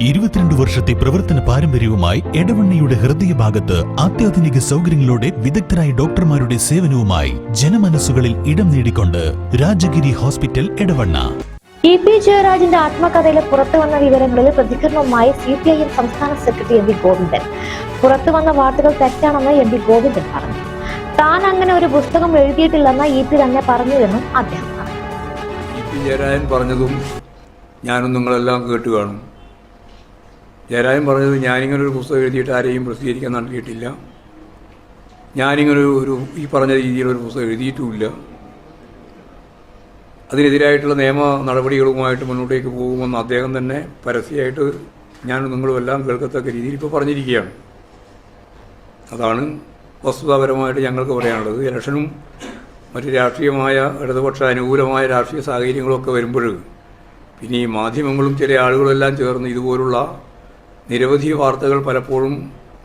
ഇരുപത്തിരണ്ട് വർഷത്തെ പ്രവർത്തന പാരമ്പര്യവുമായി എടവണ്ണയുടെ ഹൃദയഭാഗത്ത് അത്യാധുനിക സൗകര്യങ്ങളോടെ വിദഗ്ധരായ ഡോക്ടർമാരുടെ സേവനവുമായി ജനമനസ്സുകളിൽ ഇടം നേടിക്കൊണ്ട് Rajagiri hospital Edavanna. E P ജയരാജിന്റെ ആത്മകഥയിലെ പുറത്തു വന്ന വിവരങ്ങളിൽ പ്രതികരണവുമായി സി പി ഐ എം സംസ്ഥാന സെക്രട്ടറി എം വി ഗോവിന്ദൻ. പുറത്തു വന്ന വാർത്തകൾ തെറ്റാണെന്ന് എം വി ഗോവിന്ദൻ പറഞ്ഞു. താൻ അങ്ങനെ ഒരു പുസ്തകം എഴുതിയിട്ടില്ലെന്ന് ഇ പി തന്നെ പറഞ്ഞുവെന്നും അദ്ദേഹം പറഞ്ഞു. ഇ പി ജയരാജൻ പറഞ്ഞതും ഞാനും നിങ്ങളെല്ലാം കേട്ടു കാണും. ജയരാജൻ പറഞ്ഞത് ഞാനിങ്ങനെ ഒരു പുസ്തകം എഴുതിയിട്ട് ആരെയും പ്രസിദ്ധീകരിക്കാൻ നൽകിയിട്ടില്ല ഞാനിങ്ങനെ ഒരു ഈ പറഞ്ഞ രീതിയിൽ ഒരു പുസ്തകം എഴുതിയിട്ടുമില്ല. അതിനെതിരായിട്ടുള്ള നിയമ നടപടികളുമായിട്ട് മുന്നോട്ടേക്ക് പോകുമെന്ന് അദ്ദേഹം തന്നെ പരസ്യമായിട്ട് ഞാൻ നിങ്ങളും എല്ലാം കേൾക്കത്തക്ക രീതിയിൽ ഇപ്പോൾ പറഞ്ഞിരിക്കുകയാണ്. അതാണ് വസ്തുതാപരമായിട്ട് ഞങ്ങൾക്ക് പറയാനുള്ളത്. ഇലക്ഷനും മറ്റ് രാഷ്ട്രീയമായ ഇടതുപക്ഷ അനുകൂലമായ രാഷ്ട്രീയ സാഹചര്യങ്ങളൊക്കെ വരുമ്പോൾ പിന്നെ ഈ മാധ്യമങ്ങളും ചില ആളുകളെല്ലാം ചേർന്ന് ഇതുപോലുള്ള നിരവധി വാർത്തകൾ പലപ്പോഴും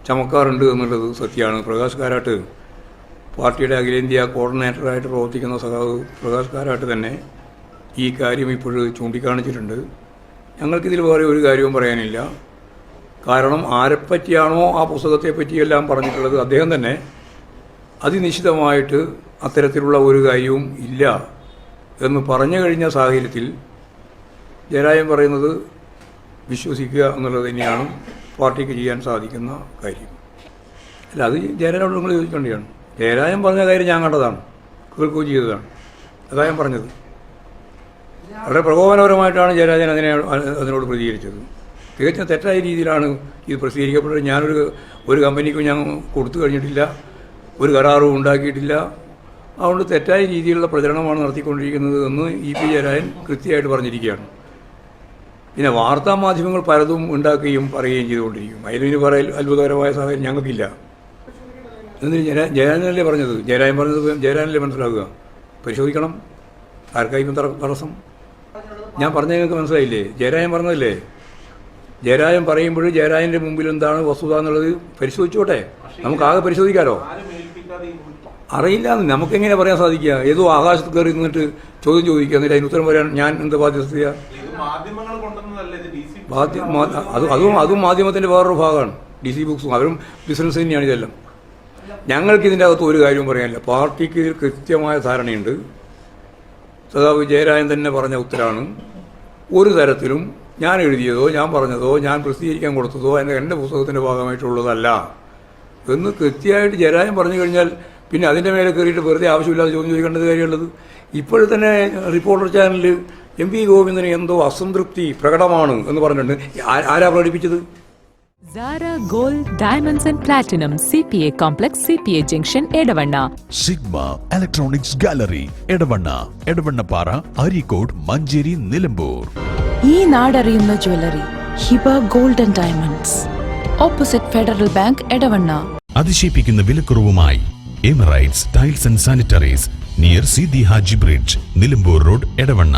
ചമക്കാറുണ്ട് എന്നുള്ളത് സത്യമാണ്. പ്രകാശ് കാരാട്ട് പാർട്ടിയുടെ അഖിലേന്ത്യാ കോർഡിനേറ്ററായിട്ട് പ്രവർത്തിക്കുന്ന സഖാവ് പ്രകാശ് കാരാട്ട് തന്നെ ഈ കാര്യം ഇപ്പോൾ ചൂണ്ടിക്കാണിച്ചിട്ടുണ്ട്. ഞങ്ങൾക്കിതിൽ വേറെ ഒരു കാര്യവും പറയാനില്ല. കാരണം ആരെപ്പറ്റിയാണോ ആ പുസ്തകത്തെ പറ്റിയെല്ലാം പറഞ്ഞിട്ടുള്ളത് അദ്ദേഹം തന്നെ. അതിനിശ്ചിതമായിട്ട് അത്തരത്തിലുള്ള ഒരു കാര്യവും ഇല്ല എന്ന് പറഞ്ഞു കഴിഞ്ഞ സാഹചര്യത്തിൽ ജയരാജൻ പറയുന്നത് വിശ്വസിക്കുക എന്നുള്ളത് തന്നെയാണ് പാർട്ടിക്ക് ചെയ്യാൻ സാധിക്കുന്ന കാര്യം. അല്ല അത് ജയരാജനോട് നിങ്ങൾ ചോദിക്കേണ്ടതാണ് ജയരാജൻ പറഞ്ഞ കാര്യം ഞാൻ കണ്ടതാണ്. കേൾക്കുകയും ചെയ്തതാണ്. അതാ ഞാൻ പറഞ്ഞത്. വളരെ പ്രകോപനപരമായിട്ടാണ് ജയരാജൻ അതിനെ അതിനോട് പ്രതികരിച്ചത്. തികച്ചും തെറ്റായ രീതിയിലാണ് ഇത് പ്രസിദ്ധീകരിക്കപ്പെട്ടത്. ഞാനൊരു ഒരു കമ്പനിക്കും ഞാൻ കൊടുത്തു കഴിഞ്ഞിട്ടില്ല. ഒരു കരാറും ഉണ്ടാക്കിയിട്ടില്ല. അതുകൊണ്ട് തെറ്റായ രീതിയിലുള്ള പ്രചരണമാണ് നടത്തിക്കൊണ്ടിരിക്കുന്നത് എന്ന് ഇ പി ജയരാജൻ കൃത്യമായിട്ട് പറഞ്ഞിരിക്കുകയാണ്. പിന്നെ വാർത്താ മാധ്യമങ്ങൾ പലതും ഉണ്ടാക്കുകയും പറയുകയും ചെയ്തുകൊണ്ടിരിക്കും. അതിലിന് പറയൽ അത്ഭുതകരമായ സാഹചര്യം ഞങ്ങൾക്കില്ല. എന്നിട്ട് ജയ ജയരാജനല്ലേ പറഞ്ഞത്? ജയരാജൻ പറഞ്ഞത് ജയരാജനല്ലേ മനസ്സിലാക്കുക? പരിശോധിക്കണം. ആർക്കായിരിക്കും തട- തടസ്സം? ഞാൻ പറഞ്ഞ നിങ്ങൾക്ക് മനസ്സിലായില്ലേ? ജയരാജൻ പറഞ്ഞതല്ലേ? ജയരാജൻ പറയുമ്പോൾ ജയരാജന്റെ മുമ്പിൽ എന്താണ് വസ്തുത എന്നുള്ളത് പരിശോധിച്ചോട്ടെ. നമുക്ക് ആകെ പരിശോധിക്കാലോ? അറിയില്ല. നമുക്കെങ്ങനെ പറയാൻ സാധിക്കുക? ഏതോ ആകാശത്ത് കയറി നിന്നിട്ട് ചോദ്യം ചോദിക്കുക. എന്നിട്ട് അതിന് ഉത്തരം പറയാൻ ഞാൻ എന്ത് ബാധ്യസ്ഥ അതും അതും മാധ്യമത്തിന്റെ വേറൊരു ഭാഗമാണ്. ഡി സി ബുക്സും അവരും ബിസിനസ് തന്നെയാണ് ഇതെല്ലാം. ഞങ്ങൾക്ക് ഇതിന്റെ അകത്ത് ഒരു കാര്യവും പറയാനില്ല. പാർട്ടിക്ക് ഇതിൽ കൃത്യമായ ധാരണയുണ്ട്. സദാ ജയരാജൻ തന്നെ പറഞ്ഞ ഉത്തരാണ്. ഒരു തരത്തിലും ഞാൻ എഴുതിയതോ ഞാൻ പറഞ്ഞതോ ഞാൻ പ്രസിദ്ധീകരിക്കാൻ കൊടുത്തതോ എന്റെ എന്റെ പുസ്തകത്തിന്റെ ഭാഗമായിട്ടുള്ളതല്ല. എന്ന് കൃത്യമായിട്ട് ജയരാജൻ പറഞ്ഞു കഴിഞ്ഞാൽ പിന്നെ അതിന്റെ മേലെ കയറിയിട്ട് വെറുതെ ആവശ്യമില്ലാതെ ചോദ്യം ചോദിക്കേണ്ടത് കാര്യമുള്ളത്. ഇപ്പോഴത്തന്നെ റിപ്പോർട്ടർ ചാനലിൽ എം പി ഗോവിന്ദന് എന്തോ അസംതൃപ്തി പ്രകടമാണ് എന്ന് പറഞ്ഞിട്ടുണ്ട്. ആരാ പ്രകടിപ്പിച്ചത്? Zara Gold Diamonds and Platinum CPA Complex CPA Junction Edavanna sigma electronics gallery Edavanna Edavannappara Areekode Manjeri Nilambur ഈ നാടറിയുന്ന jewellery Hiba gold and diamonds opposite federal bank Edavanna അതിശയിപ്പിക്കുന്ന വിലക്കുറവുമായി Emirates tiles and sanitaries near Sidi Haji bridge Nilambur road Edavanna